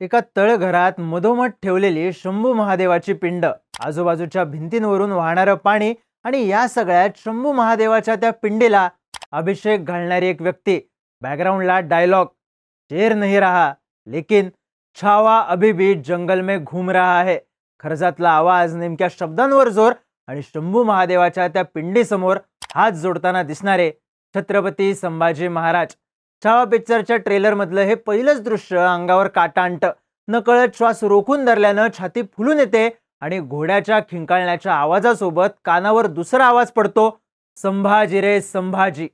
एका तळघरात मधोमध ठेवलेली शंभू महादेवाची पिंड. आजूबाजूच्या भिंतींवरून वाहणारं पाणी आणि या सगळ्यात शंभू महादेवाच्या त्या पिंडीला अभिषेक घालणारी एक व्यक्ती. बॅकग्राऊंडला डायलॉग शेर नहीं रहा लेकिन छावा अभी भी जंगल में घूम रहा आहे खरजातला आवाज नेमक्या शब्दांवर जोर आणि शंभू महादेवाच्या त्या पिंडीसमोर हात जोडताना दिसणारे छत्रपती संभाजी महाराज. छावा पिक्चरच्या ट्रेलरमधलं हे पहिलंच दृश्य अंगावर काटा आणतं नकळत श्वास रोखून धरल्यानं छाती फुलून येते आणि घोड्याच्या खिंकाळण्याच्या आवाजासोबत कानावर दुसरा आवाज पडतो संभाजी रे संभाजी.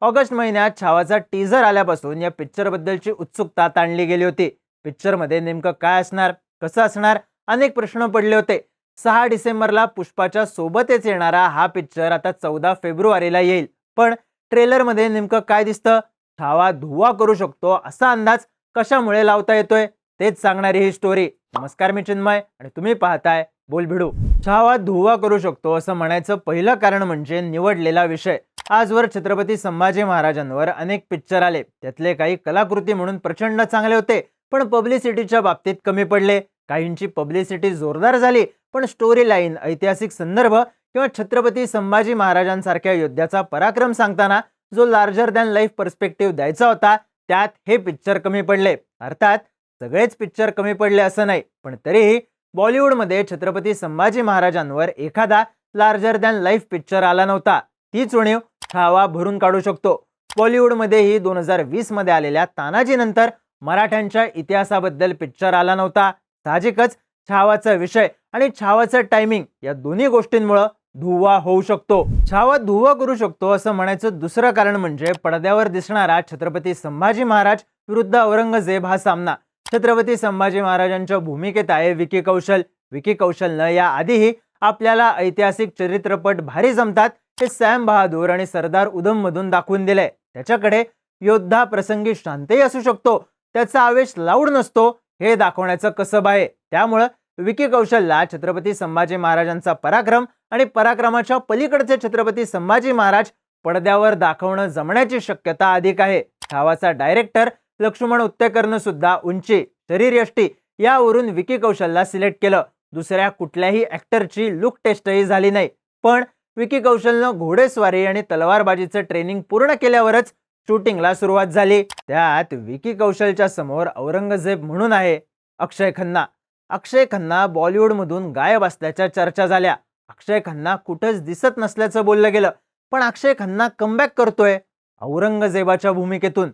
ऑगस्ट महिन्यात छावाचा टीझर आल्यापासून या पिक्चरबद्दलची उत्सुकता ताणली गेली होती. पिक्चरमध्ये नेमकं काय असणार कसं असणार अनेक प्रश्न पडले होते. सहा डिसेंबरला पुष्पाच्या सोबतच येणारा हा पिक्चर आता चौदा फेब्रुवारीला येईल. पण ट्रेलरमध्ये नेमकं काय दिसतं छावा धुवा करू शकतो असा अंदाज कशामुळे लावता येतोय? तेच सांगणारी ही स्टोरी नमस्कार मी चिन्मय आणि तुम्ही पाहताय बोल भिडू छावा धुवा करू शकतो असं म्हणायचं पहिलं कारण म्हणजे निवडलेला विषय. आजवर छत्रपती संभाजी महाराजांवर अनेक पिक्चर आले. त्यातले काही कलाकृती म्हणून प्रचंड चांगले होते पण पब्लिसिटीच्या बाबतीत कमी पडले. काहींची पब्लिसिटी जोरदार झाली पण स्टोरी लाईन ऐतिहासिक संदर्भ किंवा छत्रपती संभाजी महाराजांसारख्या योद्ध्याचा पराक्रम सांगताना जो लार्जर दॅन लाईफ पर्स्पेक्टिव्ह द्यायचा होता त्यात हे पिक्चर कमी पडले. अर्थात सगळेच पिक्चर कमी पडले असं नाही पण तरीही बॉलिवूडमध्ये छत्रपती संभाजी महाराजांवर एखादा लार्जर दॅन लाईफ पिक्चर आला नव्हता. तीच उणीव छावा भरून काढू शकतो. बॉलिवूडमध्येही दोन हजार वीसमध्ये आलेल्या तानाजीनंतर मराठ्यांच्या इतिहासाबद्दल पिक्चर आला नव्हता. साहजिकच छावाचा विषय आणि छावाचं टायमिंग या दोन्ही गोष्टींमुळं धुवा होऊ शकतो. छावा धुवा करू शकतो असं म्हणायचं दुसरं कारण म्हणजे पडद्यावर दिसणारा छत्रपती संभाजी महाराज विरुद्ध औरंगजेब हा सामना. छत्रपती संभाजी महाराजांच्या भूमिकेत आहे विकी कौशल. विकी कौशलनं या आधीही आपल्याला ऐतिहासिक चरित्रपट भारी जमतात हे सॅम बहादूर आणि सरदार उधम मधून दाखवून दिलंय. त्याच्याकडे योद्धा प्रसंगी शांतही असू शकतो त्याचा आवेश लाऊड नसतो हे दाखवण्याचं कसब आहे. त्यामुळं विकी कौशलला छत्रपती संभाजी महाराजांचा पराक्रम आणि पराक्रमाच्या पलीकडचे छत्रपती संभाजी महाराज पडद्यावर दाखवणं जमण्याची शक्यता अधिक आहे. धावाचा डायरेक्टर लक्ष्मण उत्तेकरनं सुद्धा उंची शरीरयष्टी यावरून विकी कौशलला सिलेक्ट केलं. दुसऱ्या कुठल्याही ऍक्टरची लुक टेस्टही झाली नाही. पण विकी कौशलनं घोडेस्वारी आणि तलवारबाजीचं ट्रेनिंग पूर्ण केल्यावरच शूटिंगला सुरुवात झाली. त्यात विकी कौशलच्या समोर औरंगजेब म्हणून आहे अक्षय खन्ना. अक्षय खन्ना बॉलिवूडमधून गायब असल्याच्या चर्चा झाल्या. अक्षय खन्ना कुठंच दिसत नसल्याचं बोललं गेलं. पण अक्षय खन्ना कमबॅक करतोय औरंगजेबाच्या भूमिकेतून.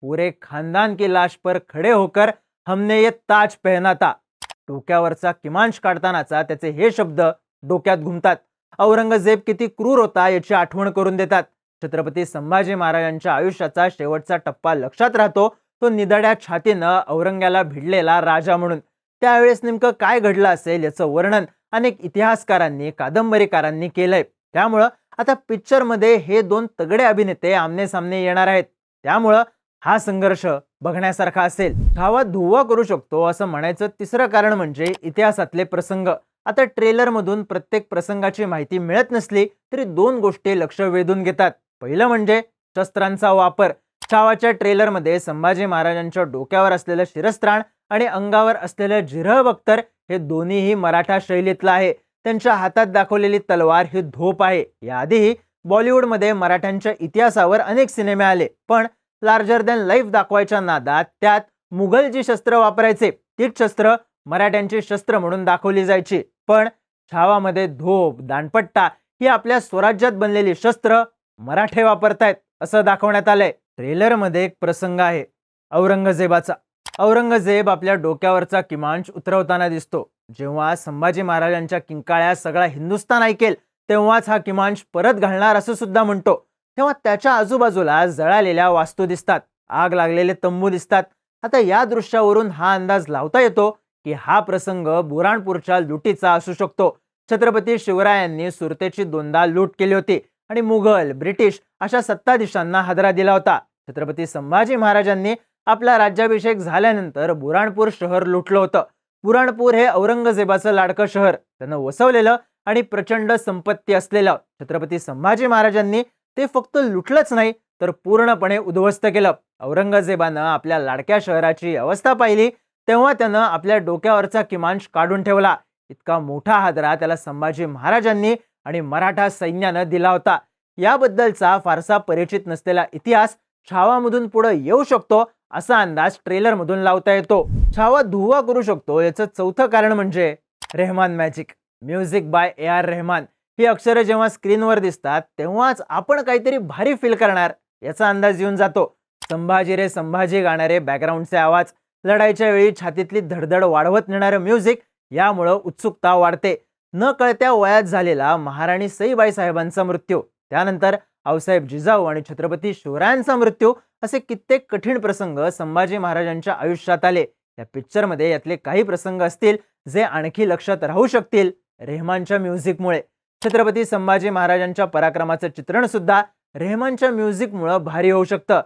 पुरे खानदान की लाश पर खडे होकर हमने ये ताज पेहनाता. डोक्यावरचा किमांश काढतानाचा त्याचे हे शब्द डोक्यात घुमतात. औरंगजेब किती क्रूर होता याची आठवण करून देतात. छत्रपती संभाजी महाराजांच्या आयुष्याचा शेवटचा टप्पा लक्षात राहतो. तो निदड्या छातीनं औरंग्याला भिडलेला राजा म्हणून. त्यावेळेस नेमकं काय घडलं असेल याचं वर्णन अनेक इतिहासकारांनी कादंबरीकारांनी केलंय. त्यामुळं आता पिक्चरमध्ये हे दोन तगडे अभिनेते आमने सामने येणार आहेत. त्यामुळं हा संघर्ष बघण्यासारखा असेल. धावा धुवा करू शकतो असं म्हणायचं तिसरं कारण म्हणजे इतिहासातले प्रसंग. आता ट्रेलरमधून प्रत्येक प्रसंगाची माहिती मिळत नसली तरी दोन गोष्टी लक्ष वेधून घेतात. पहिलं म्हणजे शस्त्रांचा वापर. छावाच्या ट्रेलरमध्ये संभाजी महाराजांच्या डोक्यावर असलेलं शिरस्त्राण आणि अंगावर असलेलं जिरह बख्तर हे दोन्हीही मराठा शैलीतलं आहे. त्यांच्या हातात दाखवलेली तलवार ही धोप आहे. याआधीही बॉलिवूडमध्ये मराठ्यांच्या इतिहासावर अनेक सिनेमे आले पण लार्जर दॅन लाईफ दाखवायच्या नादात त्यात मुघल जी शस्त्र वापरायचे. तीच शस्त्र मराठ्यांची शस्त्र म्हणून दाखवली जायची. पण छावामध्ये धोप दानपट्टा ही आपल्या स्वराज्यात बनलेली शस्त्र मराठे वापरतायत असं दाखवण्यात आलंय. ट्रेलरमध्ये एक प्रसंग आहे. औरंगजेबाचा. औरंगजेब आपल्या डोक्यावरचा किमांश उतरवताना दिसतो. जेव्हा संभाजी महाराजांच्या किंकाळ्या सगळा हिंदुस्थान ऐकेल तेव्हाच हा किमांश परत घालणार असं सुद्धा म्हणतो. तेव्हा त्याच्या आजूबाजूला जळालेल्या वास्तू दिसतात. आग लागलेले तंबू दिसतात. आता या दृश्यावरून हा अंदाज लावता येतो की हा प्रसंग बुराणपूरच्या लुटीचा असू शकतो. छत्रपती शिवरायांनी सुरतेची दोनदा लूट केली होती आणि मुघल ब्रिटिश अशा सत्ताधीशांना हादरा दिला होता. छत्रपती संभाजी महाराजांनी आपला राज्याभिषेक झाल्यानंतर बुराणपूर शहर लुटलं होतं. बुराणपूर हे औरंगजेबाचं लाडकं शहर. त्यानं वसवलेलं आणि प्रचंड संपत्ती असलेलं. छत्रपती संभाजी महाराजांनी ते फक्त लुटलंच नाही तर पूर्णपणे उद्ध्वस्त केलं. औरंगजेबानं आपल्या लाडक्या शहराची अवस्था पाहिली तेव्हा त्यानं आपल्या डोक्यावरचा किमांश काढून ठेवला. इतका मोठा हादरा त्याला संभाजी महाराजांनी आणि मराठा सैन्यानं दिला होता. याबद्दलचा फारसा परिचित नसलेला इतिहास छावामधून पुढे येऊ शकतो असा अंदाज ट्रेलरमधून लावता येतो. छावा धुवा करू शकतो याचं चौथं कारण म्हणजे Rahman magic music by A R Rahman ही अक्षरं जेव्हा स्क्रीनवर दिसतात तेव्हाच आपण काहीतरी भारी फील करणार याचा अंदाज येऊन जातो. संभाजी रे संभाजी गाणारे बॅकग्राऊंडचे आवाज. लढाईच्या वेळी छातीतली धडधड वाढवत नेणारं म्युझिक यामुळं उत्सुकता वाढते. न कळत्या वयात झालेला महाराणी सईबाई साहेबांचा मृत्यू. त्यानंतर आऊसाहेब जिजाऊ आणि छत्रपती शिवरायांचा मृत्यू असे कित्येक कठीण प्रसंग संभाजी महाराजांच्या आयुष्यात आले. या पिक्चरमध्ये यातले काही प्रसंग असतील जे आणखी लक्षात राहू शकतील रेहमानच्या म्युझिकमुळे छत्रपती संभाजी महाराजांच्या पराक्रमाचं चित्रण सुद्धा रेहमानच्या म्युझिकमुळं भारी होऊ शकतं.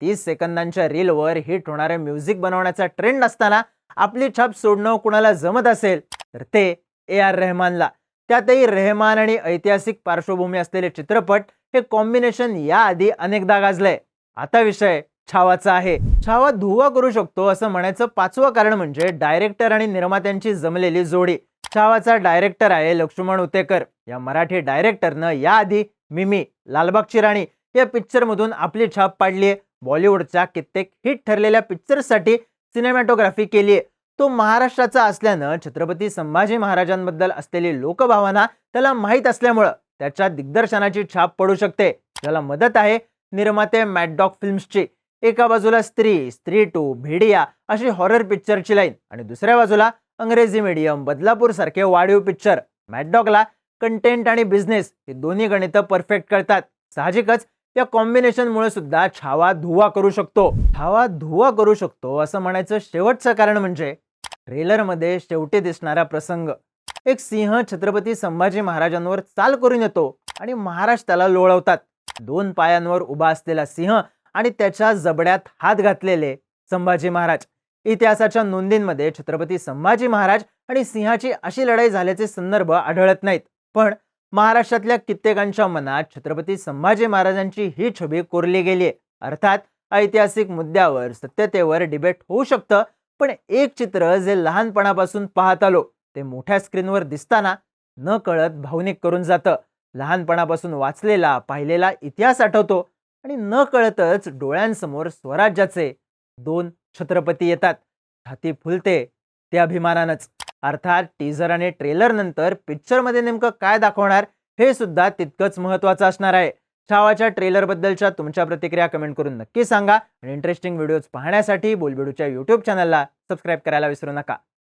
तीस सेकंदांच्या रीलवर हिट होणारे म्युझिक बनवण्याचा ट्रेंड असताना आपली छाप सोडणं कुणाला जमत असेल तर ते ए आर रेहमानला. त्यातही रेहमान आणि ऐतिहासिक पार्श्वभूमी असलेले चित्रपट हे कॉम्बिनेशन याआधी अनेकदा गाजलंय. आता विषय छावाचा आहे. छावा धुवा करू शकतो असं म्हणायचं पाचवं कारण म्हणजे डायरेक्टर आणि निर्मात्यांची जमलेली जोडी. छावाचा डायरेक्टर आहे लक्ष्मण उतेकर. या मराठी डायरेक्टरनं याआधी मिमी लालबागची राणी या पिक्चरमधून आपली छाप पाडली आहे बॉलिवूडच्या कित्येक हिट ठरलेल्या पिक्चरसाठी सिनेमॅटोग्राफी केली आहे तो महाराष्ट्राचा असल्यानं छत्रपती संभाजी महाराजांबद्दल असलेली लोकभावना त्याला माहीत असल्यामुळं त्याच्या दिग्दर्शनाची छाप पडू शकते. ज्याला मदत आहे निर्माते मॅडडॉग फिल्म्सची एका बाजूला स्त्री स्त्री टू भेडिया अशी हॉरर पिक्चरची लाईन आणि दुसऱ्या बाजूला अंग्रेजी मीडियम बदलापूर सारखे वाढीव पिक्चर मॅडडॉगला कंटेंट आणि बिझनेस हे दोन्ही गणितं परफेक्ट करतात. साहजिकच या कॉम्बिनेशनमुळे सुद्धा छावा धुवा करू शकतो. छावा धुवा करू शकतो असं म्हणायचं शेवटचं कारण म्हणजे ट्रेलरमध्ये शेवटी दिसणारा प्रसंग. एक सिंह छत्रपती संभाजी महाराजांवर चाल करून येतो आणि महाराज त्याला लोळवतात. दोन पायांवर उभा असलेला सिंह आणि त्याच्या जबड्यात हात घातलेले संभाजी महाराज. इतिहासाच्या नोंदींमध्ये छत्रपती संभाजी महाराज आणि सिंहाची अशी लढाई झाल्याचे संदर्भ आढळत नाहीत. पण महाराष्ट्रातल्या कित्येकांच्या मनात छत्रपती संभाजी महाराजांची ही छबी कोरली गेली अर्थात ऐतिहासिक मुद्द्यावर सत्यतेवर डिबेट होऊ शकतं पण एक चित्र जे लहानपणापासून पाहत आलो. ते मोठ्या स्क्रीनवर दिसताना न कळत भावनिक करून जातं. लहानपणापासून वाचलेला पाहिलेला इतिहास आठवतो आणि न कळतच डोळ्यांसमोर स्वराज्याचे दोन छत्रपती येतात. छाती फुलते ते अभिमानानंच. अर्थात टीझर आणि ट्रेलर नंतर पिक्चरमध्ये नेमकं काय दाखवणार हे सुद्धा तितकंच महत्त्वाचं असणार आहे. छावाच्या ट्रेलरबद्दलच्या तुमच्या प्रतिक्रिया कमेंट करून नक्की सांगा आणि इंटरेस्टिंग व्हिडिओज पाहण्यासाठी बोलबिडूच्या यूट्यूब चॅनलला सबस्क्राईब करायला विसरू नका.